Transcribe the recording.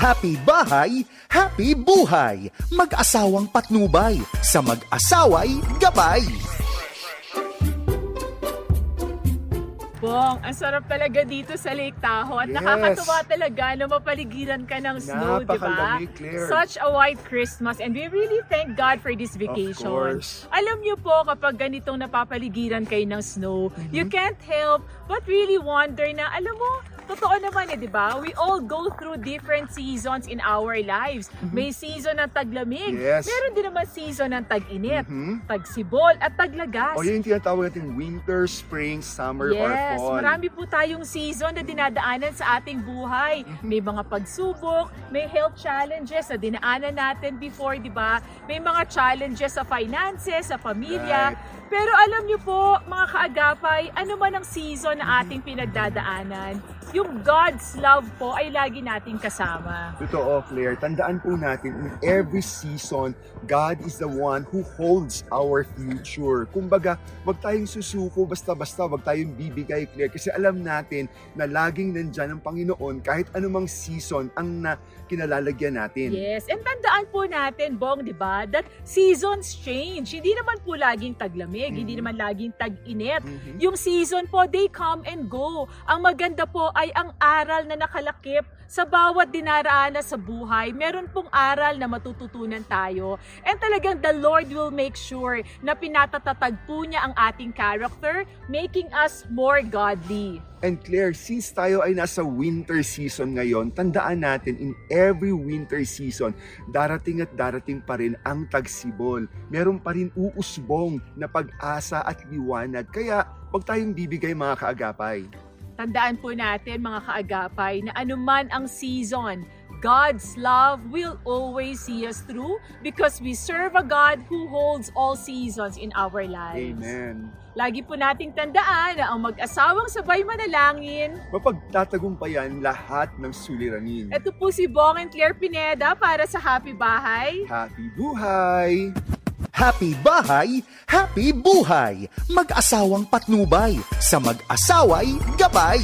Happy bahay, happy buhay. Mag-asawang patnubay, sa mag-asaway gabay. Bong, ang sarap talaga dito sa Lake Tahoe at Yes. nakakatuwa talaga na mapaligiran ka ng snow, di ba? Napakalamig, Claire. Such a white Christmas and we really thank God for this vacation. course. Alam niyo po kapag ganitong napapaligiran kayo ng snow, Mm-hmm. you can't help but really wonder na, alam mo, totoo naman eh, di ba? We all go through different seasons in our lives. May season ng taglamig. Mm-hmm. Yes. Meron din naman season ng tag-init, Mhm. tagsibol at taglagas. O yun yung tinatawag natin winter, spring, summer, or Yes, fall. marami po tayong season na dinadaanan sa ating buhay. Mm-hmm. May mga pagsubok, may health challenges na dinaanan natin before, di ba? May mga challenges sa finances, sa pamilya. Right. Pero alam niyo po, mga kaagapay, ano man ang season na ating pinagdadaanan, yung God's love po ay lagi nating kasama. Totoo, Claire. Tandaan po natin, in every season, God is the one who holds our future. Kumbaga, wag tayong susuko basta-basta, wag tayong bibigay, Claire. Kasi alam natin na laging nandyan ang Panginoon kahit anumang season ang na kinalalagyan natin. Yes, and tandaan po natin, Bong, di ba, that seasons change. Hindi naman po laging taglamig, hindi Mhm. naman laging tag-init. Mhm. Yung season po, they come and go. Ang maganda po ay ang aral na nakalakip sa bawat dinaraanan sa buhay. Meron pong aral na matututunan tayo. And talagang the Lord will make sure na pinatatatag po niya ang ating character, making us more godly. And Claire, since tayo ay nasa winter season ngayon, tandaan natin in every winter season, darating at darating pa rin ang tagsibol. Meron pa rin uusbong na pag-asa at liwanag. Kaya, wag tayong bibigay mga kaagapay. Tandaan po natin mga kaagapay na anuman ang season, God's love will always see us through because we serve a God who holds all seasons in our lives. Amen. Lagi po nating tandaan na ang mag-asawang sabay manalangin. Mapagtatagumpayan lahat ng suliranin. Ito po si Bong and Claire Pineda para sa Happy Bahay. Happy buhay! Happy bahay, happy buhay. Mag-asawang patnubay, sa mag-asaway gabay.